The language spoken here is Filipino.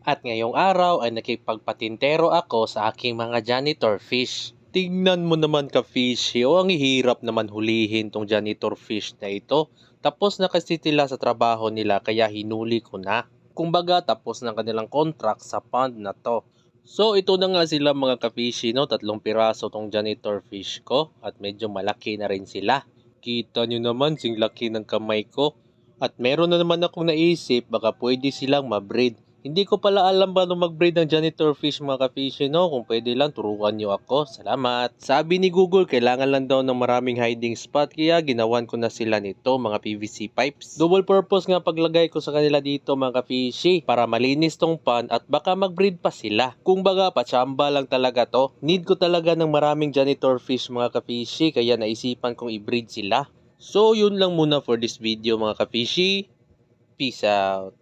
At ngayong araw ay nakipagpatintero ako sa aking mga janitor fish. Tingnan mo naman ka fishy, o ang hirap naman hulihin tong janitor fish na ito. Tapos na kasi sila sa trabaho nila kaya hinuli ko na. Kumbaga tapos na kanilang contract sa pond na to. So ito na nga sila mga ka-fishy no, tatlong piraso tong janitor fish ko at medyo malaki na rin sila. Kita nyo naman sing laki ng kamay ko. At meron na naman akong naisip baka pwede silang mabreed. Hindi ko pala alam ba nung mag-breed ng janitor fish mga ka-fishy no? Kung pwede lang turuan nyo ako. Salamat. Sabi ni Google kailangan lang daw ng maraming hiding spot kaya ginawan ko na sila nito mga PVC pipes. Double purpose nga paglagay ko sa kanila dito mga ka-fishy para malinis tong pan at baka mag-breed pa sila. Kung baga pachamba lang talaga to. Need ko talaga ng maraming janitor fish mga ka-fishy kaya naisipan kong i-breed sila. So yun lang muna for this video mga ka-fishy. Peace out.